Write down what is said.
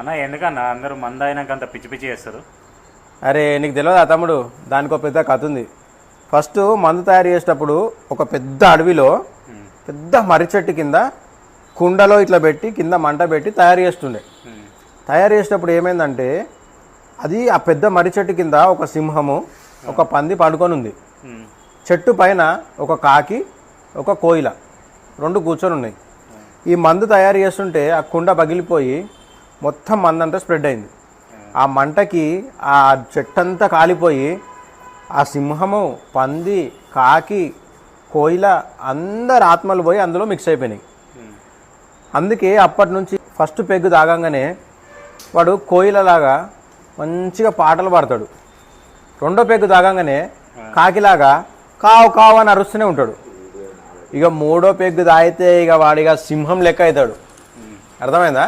అన్న ఎందుకన్నా? అందరూ మంద అయినాక అంత పిచ్చి పిచ్చి చేస్తారు. అరే నీకు తెలియదా తమ్ముడు? దానికి ఒక పెద్ద కథ ఉంది. ఫస్ట్ మందు తయారు చేసేటప్పుడు ఒక పెద్ద అడవిలో పెద్ద మర్రి చెట్టు కింద కుండలో ఇట్లా పెట్టి కింద మంట పెట్టి తయారు చేస్తుండే. తయారు చేసేటప్పుడు ఏమైందంటే అది ఆ పెద్ద మర్రి చెట్టు కింద ఒక సింహము ఒక పంది పడుకొని ఉంది చెట్టు పైన ఒక కాకి ఒక కోయిల రెండు కూర్చొని ఉన్నాయి ఈ మందు తయారు చేస్తుంటే ఆ కుండ పగిలిపోయి మొత్తం మందు అంతా స్ప్రెడ్ అయింది. ఆ మంటకి ఆ చెట్టంతా కాలిపోయి ఆ సింహము పంది కాకి కోయిల అందరి ఆత్మలు పోయి అందులో మిక్స్ అయిపోయినాయి. అందుకే అప్పటి నుంచి ఫస్ట్ పెగ్గు తాగంగానే వాడు కోయిలలాగా మంచిగా పాటలు పాడతాడు. రెండో పెగ్గు తాగంగానే కాకిలాగా కావు కావు అని అరుస్తూనే ఉంటాడు. ఇక మూడో పెగ్గు తాగితే ఇక వాడిగా సింహం లెక్క అవుతాడు. అర్థమైందా?